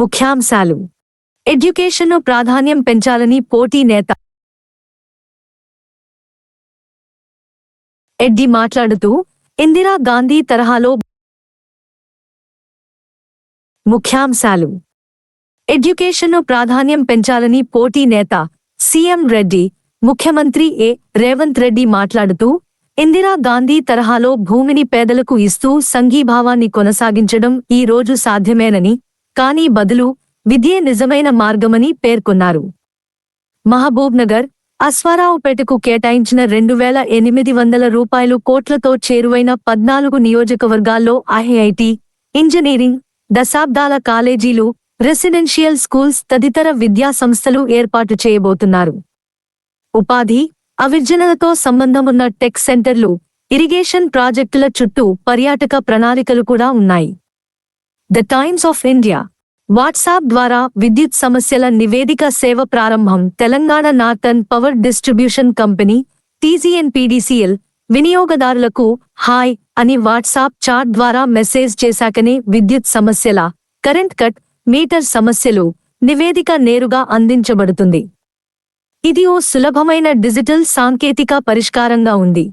ముఖ్యాంశాలు. ఎడ్యుకేషన్ను ప్రాధాన్యం పెంచాలని పోటీ నేత ఎడ్డి మాట్లాడుతూ ఇందిరా గాంధీ తరహాలో ముఖ్యాంశాలు. ఎడ్యుకేషన్ను ప్రాధాన్యం పెంచాలని పోటీ నేత సీఎం రెడ్డి ముఖ్యమంత్రి ఏ రేవంత్ రెడ్డి మాట్లాడుతూ ఇందిరా గాంధీ తరహాలో భూమిని పేదలకు ఇస్తూ సంఘీభావాన్ని కొనసాగించడం ఈ రోజు సాధ్యమేనని కానీ బదులు విద్యే నిజమైన మార్గమని పేర్కొన్నారు. మహబూబ్నగర్ అశ్వారావుపేటకు కేటాయించిన రెండు వేల ఎనిమిది వందల రూపాయలు కోట్లతో చేరువైన పద్నాలుగు నియోజకవర్గాల్లో ఐఐటి ఇంజనీరింగ్ దశాబ్దాల కాలేజీలు రెసిడెన్షియల్ స్కూల్స్ తదితర విద్యా సంస్థలు ఏర్పాటు చేయబోతున్నారు. ఉపాధి అవిర్జనలతో సంబంధమున్న టెక్ సెంటర్లు ఇరిగేషన్ ప్రాజెక్టుల చుట్టూ పర్యాటక ప్రణాళికలు కూడా ఉన్నాయి. The Times of India WhatsApp ద్వారా విద్యుత్ సమస్యల నివేదిక సేవ ప్రారంభం Telangana northern power distribution company TGNPDCL వినియోగదారులకు హాయ్ అని వాట్సాప్ చాట్ ద్వారా మెసేజ్ చేశాకనే విద్యుత్ సమస్యల కరెంట్ కట్ మీటర్ సమస్యలు నివేదిక నేరుగా అందించబడుతుంది. ఇది ఓ సులభమైన డిజిటల్ సాంకేతిక పరిష్కారంగా ఉంది.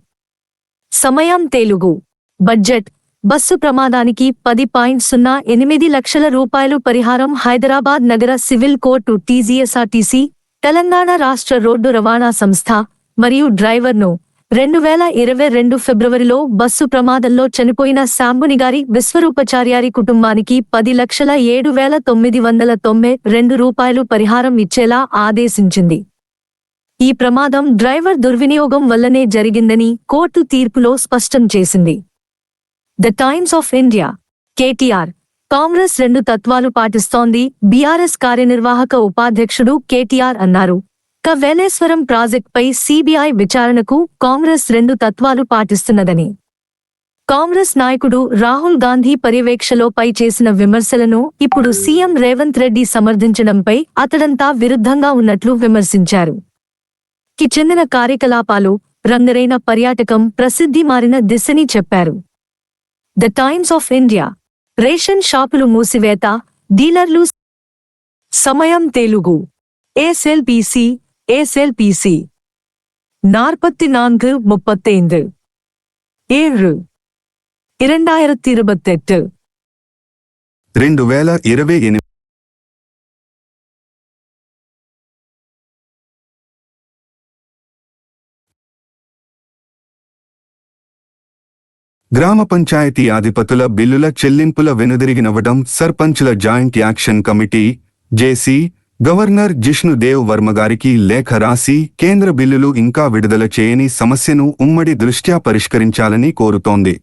సమయం తెలుగు బడ్జెట్ బస్సు ప్రమాదానికి పది పాయింట్ సున్నా ఎనిమిది లక్షల రూపాయలు పరిహారం హైదరాబాద్ నగర సివిల్ కోర్టు టీజీఎస్ఆర్టీసీ తెలంగాణ రాష్ట్ర రోడ్డు రవాణా సంస్థ మరియు డ్రైవర్ను రెండు వేల ఇరవై రెండు ఫిబ్రవరిలో బస్సు ప్రమాదంలో చనిపోయిన శాంబునిగారి విశ్వరూపచార్యారి కుటుంబానికి పది లక్షల ఏడు వేల తొమ్మిది వందల తొంభై రెండు రూపాయలు పరిహారం ఇచ్చేలా ఆదేశించింది. ఈ ప్రమాదం డ్రైవర్ దుర్వినియోగం వల్లనే జరిగిందని కోర్టు తీర్పులో స్పష్టం చేసింది. The Times of India KTR Congress రెండు తత్వాలు పాటిస్తోంది. బీఆర్ఎస్ కార్యనిర్వాహక ఉపాధ్యక్షుడు కేటీఆర్ అన్నారు. క. వేలేశ్వరం ప్రాజెక్టుపై సీబీఐ విచారణకు కాంగ్రెస్ రెండు తత్వాలు పాటిస్తున్నదని. కాంగ్రెస్ నాయకుడు రాహుల్ గాంధీ పర్యవేక్షలోపై చేసిన విమర్శలను ఇప్పుడు సీఎం రేవంత్ రెడ్డి సమర్థించడంపై అతడంతా విరుద్ధంగా ఉన్నట్లు విమర్శించారు. కి చెందిన కార్యకలాపాలు రంగరైన పర్యాటకం ప్రసిద్ధి మారిన దిశని చెప్పారు. the Times of India ration షాపులు మూసివేత డీలర్లు సమయం తెలుగు ఏసెల్పిసి ఏసెల్పిసి நாற்பத்தி நான்கு முப்பத்தைந்து ஏழு இரண்டாயிரத்தி இருபத்தெட்டு రెండు వేల ఇరవై గ్రామ పంచాయతీ ఆధిపతుల బిల్లుల చెల్లింపుల వెనుదిరిగినవ్వడం సర్పంచుల joint action committee JC governor Jishnudev Varma గారికి లేఖ రాసి కేంద్ర బిల్లులు ఇంకా విడుదల చేయని సమస్యను ఉమ్మడి దృష్ట్యా పరిష్కరించాలని కోరుతోంది.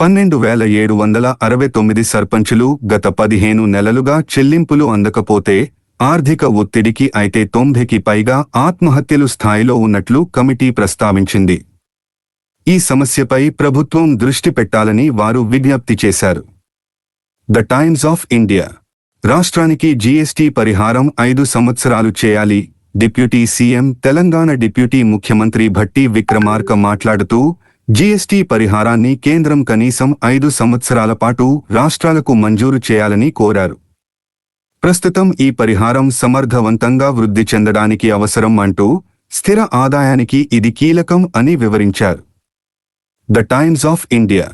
పన్నెండు వేల ఏడు వందల అరవై తొమ్మిది సర్పంచులు గత పదిహేను నెలలుగా చెల్లింపులు అందకపోతే ఆర్థిక ఒత్తిడికి అయితే తొంభైకి పైగా ఆత్మహత్యలు స్థాయిలో ఉన్నట్లు కమిటీ ప్రస్తావించింది. ఈ సమస్యపై ప్రభుత్వం దృష్టి పెట్టాలని వారు విజ్ఞప్తి చేశారు. The Times of India. రాష్ట్రానికి జీఎస్టీ పరిహారం ఐదు సంవత్సరాలు చేయాలి. డిప్యూటీ సీఎం తెలంగాణ డిప్యూటీ ముఖ్యమంత్రి భట్టి విక్రమార్క మాట్లాడుతూ జీఎస్టీ పరిహారాన్ని కేంద్రం కనీసం ఐదు సంవత్సరాల పాటు రాష్ట్రాలకు మంజూరు చేయాలని కోరారు. ప్రస్తుతం ఈ పరిహారం సమర్థవంతంగా వృద్ధి చెందడానికి అవసరం అంటూ స్థిర ఆదాయానికి ఇది కీలకం అని వివరించారు. The Times of India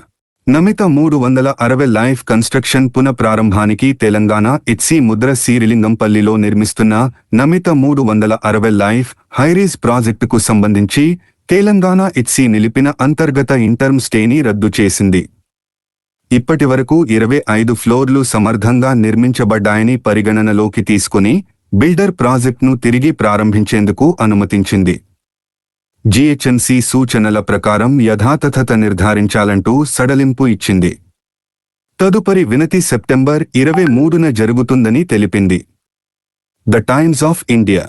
Namitha మూడు వందల అరవై లైఫ్ కన్స్ట్రక్షన్ పునఃప్రారంభానికి తెలంగాణ ఇట్సి ముద్ర శ్రీలింగంపల్లిలో నిర్మిస్తున్న నమిత మూడు వందల అరవై లైఫ్ హైరీస్ ప్రాజెక్టుకు సంబంధించి తెలంగాణ ఇట్సీ నిలిపిన అంతర్గత ఇంటర్మ్ స్టేని రద్దు చేసింది. ఇప్పటి వరకు ఇరవై ఐదు ఫ్లోర్లు సమర్థంగా నిర్మించబడ్డాయని పరిగణనలోకి తీసుకుని బిల్డర్ ప్రాజెక్టును తిరిగి ప్రారంభించేందుకు అనుమతించింది. జీహెచ్ఎంసీ సూచనల ప్రకారం యథాతథత నిర్ధారించాలంటూ సడలింపు ఇచ్చింది. తదుపరి వినతి సెప్టెంబర్ ఇరవై మూడున జరుగుతుందని తెలిపింది. ద టైమ్స్ ఆఫ్ ఇండియా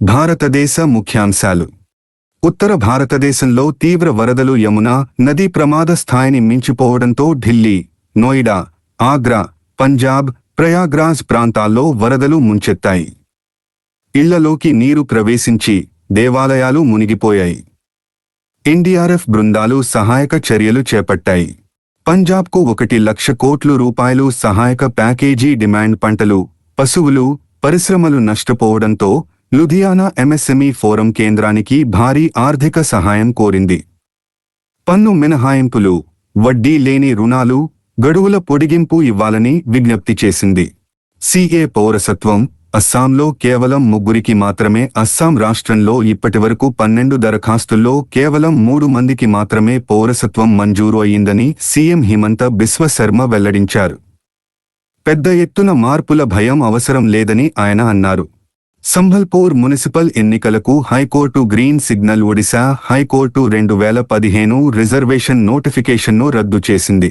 భారతదేశ ముఖ్యాంశాలు. ఉత్తర భారతదేశంలో తీవ్ర వరదలు యమున నదీ ప్రమాద స్థాయిని మించిపోవడంతో ఢిల్లీ నోయిడా ఆగ్రా పంజాబ్ ప్రయాగ్రాజ్ ప్రాంతాల్లో వరదలు ముంచెత్తాయి. ఇళ్ళలోకి నీరు ప్రవేశించి దేవాలయాలు మునిగిపోయాయి. ఎన్డీఆర్ఎఫ్ బృందాలు సహాయక చర్యలు చేపట్టాయి. పంజాబ్కు ఒకటి లక్ష కోట్లు రూపాయలు సహాయక ప్యాకేజీ డిమాండ్ పంటలు పశువులు పరిశ్రమలు నష్టపోవడంతో లుధియానా ఎంఎస్ఎంఈ ఫోరం కేంద్రానికి భారీ ఆర్థిక సహాయం కోరింది. పన్ను మినహాయింపులు వడ్డీ లేని రుణాలు గడువుల పొడిగింపు ఇవ్వాలని విజ్ఞప్తి చేసింది. సిఏ పౌరసత్వం అస్సాంలో కేవలం ముగ్గురికి మాత్రమే అస్సాం రాష్ట్రంలో ఇప్పటివరకు పన్నెండు దరఖాస్తుల్లో కేవలం మూడు మందికి మాత్రమే పౌరసత్వం మంజూరు అయిందని సీఎం హిమంత బిశ్వశర్మ వెల్లడించారు. పెద్ద ఎత్తున మార్పుల భయం అవసరం లేదని ఆయన అన్నారు. సంభల్పూర్ మున్సిపల్ ఎన్నికలకు high court green signal Odisha high court రెండు వేల పదిహేను రిజర్వేషన్ నోటిఫికేషన్ను రద్దు చేసింది.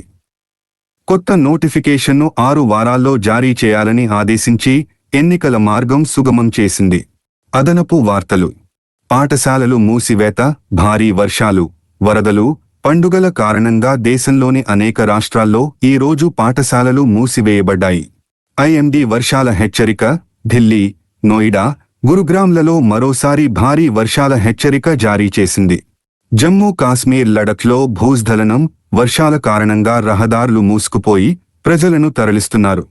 కొత్త నోటిఫికేషన్ను ఆరు వారాల్లో జారీ చేయాలని ఆదేశించి ఎన్నికల మార్గం సుగమం చేసింది. అదనపు వార్తలు. పాఠశాలలు మూసివేత భారీ వర్షాలు వరదలు పండుగల కారణంగా దేశంలోని అనేక రాష్ట్రాల్లో ఈ రోజు పాఠశాలలు మూసివేయబడ్డాయి. ఐఎండి వర్షాల హెచ్చరిక ఢిల్లీ నోయిడా గురుగ్రామ్లలో మరోసారి భారీ వర్షాల హెచ్చరిక జారీ చేసింది. జమ్మూ కాశ్మీర్ లడఖ్లో భూస్ఖలనం వర్షాల కారణంగా రహదారులు మూసుకుపోయి ప్రజలను తరలిస్తున్నారు.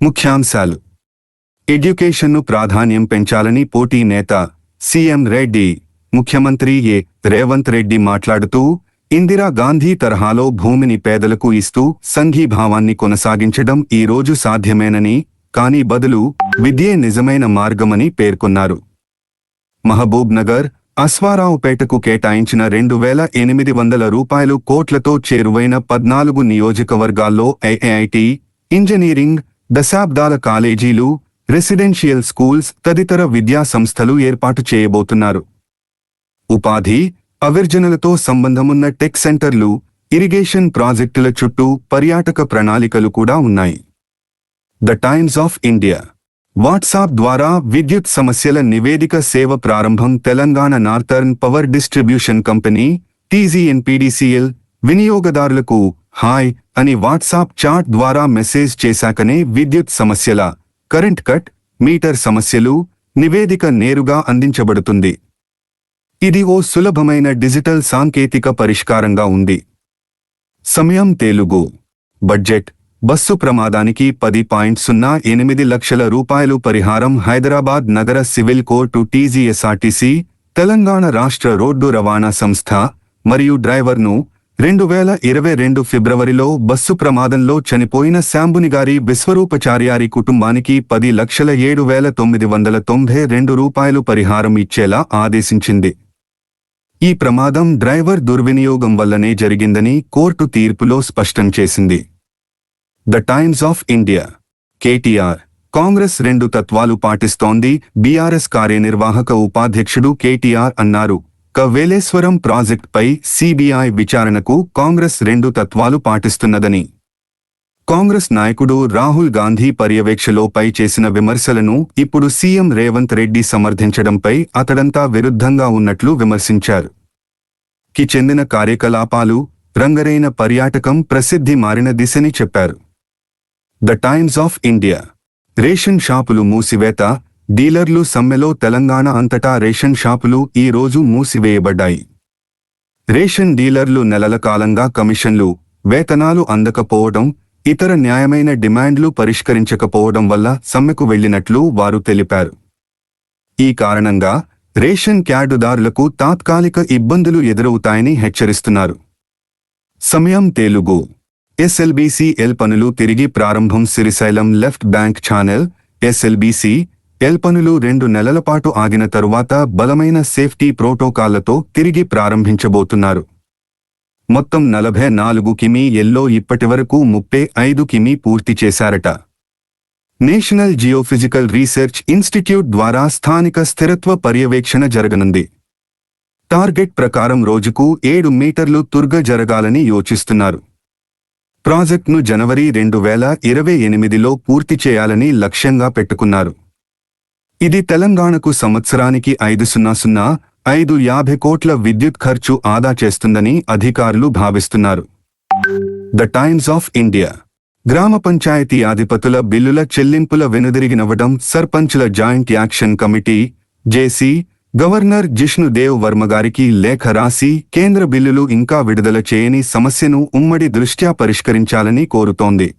ముఖ్యాంశాలు. ఎడ్యుకేషన్ను ప్రాధాన్యం పెంచాలని పోటీ నేత సీఎం రెడ్డి ముఖ్యమంత్రి ఏ. రేవంత్ రెడ్డి మాట్లాడుతూ ఇందిరా గాంధీ తరహాలో భూమిని పేదలకు ఇస్తూ సంఘీభావాన్ని కొనసాగించడం ఈ రోజు సాధ్యమేనని కానీ బదులు విద్యే నిజమైన మార్గమని పేర్కొన్నారు. మహబూబ్ నగర్ అశ్వారావుపేటకు కేటాయించిన రెండు వేల ఎనిమిది వందల రూపాయలు కోట్లతో చేరువైన పద్నాలుగు నియోజకవర్గాల్లో ఐఐటి ఇంజనీరింగ్ దశాబ్దాల కాలేజీలు రెసిడెన్షియల్ స్కూల్స్ తదితర విద్యా సంస్థలు ఏర్పాటు చేయబోతున్నారు. ఉపాధి అవిర్జనలతో సంబంధమున్న టెక్ సెంటర్లు ఇరిగేషన్ ప్రాజెక్టుల చుట్టూ పర్యాటక ప్రణాళికలు కూడా ఉన్నాయి. The Times of India. WhatsApp ద్వారా విద్యుత్ సమస్యల నివేదిక సేవ ప్రారంభం Telangana northern power distribution company TGNPDCL వినియోగదారులకు హాయ్ అని వాట్సాప్ చాట్ ద్వారా మెసేజ్ చేశాకనే విద్యుత్ సమస్యల కరెంట్ కట్ మీటర్ సమస్యలు నివేదిక నేరుగా అందించబడుతుంది. ఇది ఓ సులభమైన డిజిటల్ సాంకేతిక పరిష్కారంగా ఉంది. సమయం తెలుగు. బడ్జెట్ బస్సు ప్రమాదానికి పది పాయింట్ సున్నా ఎనిమిది లక్షల రూపాయలు పరిహారం హైదరాబాద్ నగర సివిల్ కోర్టు టీజీఎస్ఆర్టీసీ తెలంగాణ రాష్ట్ర రోడ్డు రవాణా సంస్థ మరియు డ్రైవర్ను రెండు వేల ఇరవై రెండు ఫిబ్రవరిలో బస్సు ప్రమాదంలో చనిపోయిన శాంబునిగారి విశ్వరూపచార్యారి కుటుంబానికి పది లక్షల ఏడు వేల తొమ్మిది వందల తొంభై రెండు రూపాయలు పరిహారం ఇచ్చేలా ఆదేశించింది. ఈ ప్రమాదం డ్రైవర్ దుర్వినియోగం వల్లనే జరిగిందని కోర్టు తీర్పులో స్పష్టం చేసింది. The Times of India KTR Congress రెండు తత్వాలు పాటిస్తోంది. బీఆర్ఎస్ కార్యనిర్వాహక ఉపాధ్యక్షుడు కేటీఆర్ అన్నారు. కవేలేశ్వరం ప్రాజెక్టుపై సిబిఐ విచారణకు కాంగ్రెస్ రెండు తత్వాలు పాటిస్తున్నదని. కాంగ్రెస్ నాయకుడు రాహుల్ గాంధీ పర్యవేక్షలోపై చేసిన విమర్శలను ఇప్పుడు సీఎం రేవంత్ రెడ్డి సమర్థించడంపై అతడంతా విరుద్ధంగా ఉన్నట్లు విమర్శించారు. కి చెందిన కార్యకలాపాలు రంగరైన పర్యాటకం ప్రసిద్ధి మారిన దిశని చెప్పారు. The Times of India. Ration షాపులు మూసివేత డీలర్లు సమ్మెలో తెలంగాణ అంతటా రేషన్ షాపులు ఈ రోజు మూసివేయబడ్డాయి. రేషన్ డీలర్లు నెలల కాలంగా కమిషన్లు వేతనాలు అందకపోవడం ఇతర న్యాయమైన డిమాండ్లు పరిష్కరించకపోవడం వల్ల సమ్మెకు వెళ్ళినట్లు వారు తెలిపారు. ఈ కారణంగా రేషన్ క్యాడుదారులకు తాత్కాలిక ఇబ్బందులు ఎదురవుతాయని హెచ్చరిస్తున్నారు. సమయం తెలుగు. ఎస్ఎల్బీసీ ఎల్ పనులు తిరిగి ప్రారంభం Srisailam left bank channel SLBC L పనులు రెండు నెలల పాటు ఆగిన తరువాత బలమైన సేఫ్టీ ప్రోటోకాల్లతో తిరిగి ప్రారంభించబోతున్నారు. మొత్తం నలభై నాలుగు కిమీ ఎల్లో ఇప్పటివరకు ముప్పై ఐదు కిమీ పూర్తి చేశారట. నేషనల్ జియోఫిజికల్ రీసెర్చ్ ఇన్స్టిట్యూట్ ద్వారా స్థానిక స్థిరత్వ పర్యవేక్షణ జరగనుంది. టార్గెట్ ప్రకారం రోజుకు ఏడు మీటర్లు తుర్గ జరగాలని యోచిస్తున్నారు. ప్రాజెక్ట్ను జనవరి రెండు వేల ఇరవై ఎనిమిదిలో పూర్తి చేయాలని లక్ష్యంగా పెట్టుకున్నారు. ఇది తెలంగాణకు సంవత్సరానికి ఐదు సున్నా సున్నా ఐదు యాభై కోట్ల విద్యుత్ ఖర్చు ఆదా చేస్తుందని అధికారులు భావిస్తున్నారు. The Times of India. గ్రామ పంచాయతీ అధిపతుల బిల్లుల చెల్లింపుల వెనుదిరిగినవ్వడం సర్పంచుల joint action committee JC governor Jishnudev Varma గారికి లేఖ రాసి కేంద్ర బిల్లులు ఇంకా విడుదల చేయని సమస్యను ఉమ్మడి దృష్ట్యా పరిష్కరించాలని కోరుతోంది.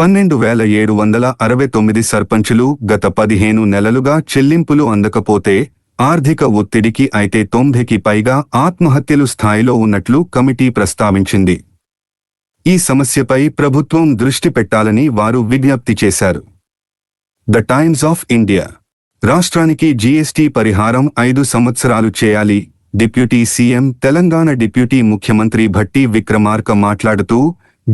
పన్నెండు వేల ఏడు వందల అరవై తొమ్మిది సర్పంచులు గత పదిహేను నెలలుగా చెల్లింపులు అందకపోతే ఆర్థిక ఒత్తిడికి అయితే తొంభైకి పైగా ఆత్మహత్యలు స్థాయిలో ఉన్నట్లు కమిటీ ప్రస్తావించింది. ఈ సమస్యపై ప్రభుత్వం దృష్టి పెట్టాలని వారు విజ్ఞప్తి చేశారు. The Times of India. రాష్ట్రానికి జీఎస్టీ పరిహారం ఐదు సంవత్సరాలు చేయాలి డిప్యూటీ సీఎం తెలంగాణ డిప్యూటీ ముఖ్యమంత్రి భట్టి విక్రమార్క మాట్లాడుతూ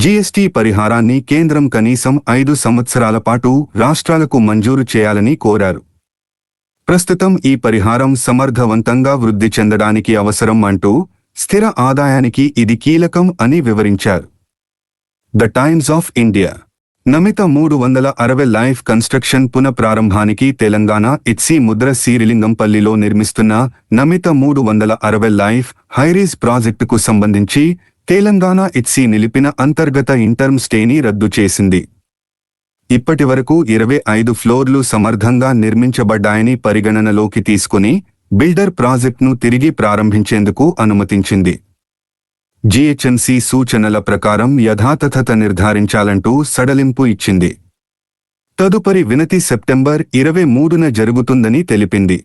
జీఎస్టీ పరిహారాన్ని కేంద్రం కనీసం ఐదు సంవత్సరాల పాటు రాష్ట్రాలకు మంజూరు చేయాలని కోరారు. ప్రస్తుతం ఈ పరిహారం సమర్థవంతంగా వృద్ధి చెందడానికి అవసరం అంటూ స్థిర ఆదాయానికి ఇది కీలకం అని వివరించారు. The Times of India. Namitha మూడు వందల అరవై లైఫ్ కన్స్ట్రక్షన్ పునఃప్రారంభానికి తెలంగాణ ఇట్సీ ముద్ర శ్రీలింగంపల్లిలో నిర్మిస్తున్న నమిత మూడు వందల అరవై లైఫ్ హైరీస్ ప్రాజెక్టుకు సంబంధించి తెలంగాణ ఇట్సీ నిలిపిన అంతర్గత ఇంటర్మ్ స్టేని రద్దు చేసింది. ఇప్పటి వరకు ఇరవై ఐదు ఫ్లోర్లు సమర్థంగా నిర్మించబడ్డాయని పరిగణనలోకి తీసుకుని బిల్డర్ ప్రాజెక్టును తిరిగి ప్రారంభించేందుకు అనుమతించింది. జీహెచ్ఎంసీ సూచనల ప్రకారం యథాతథత నిర్ధారించాలంటూ సడలింపు ఇచ్చింది. తదుపరి వినతి సెప్టెంబర్ ఇరవై మూడున జరుగుతుందని తెలిపింది.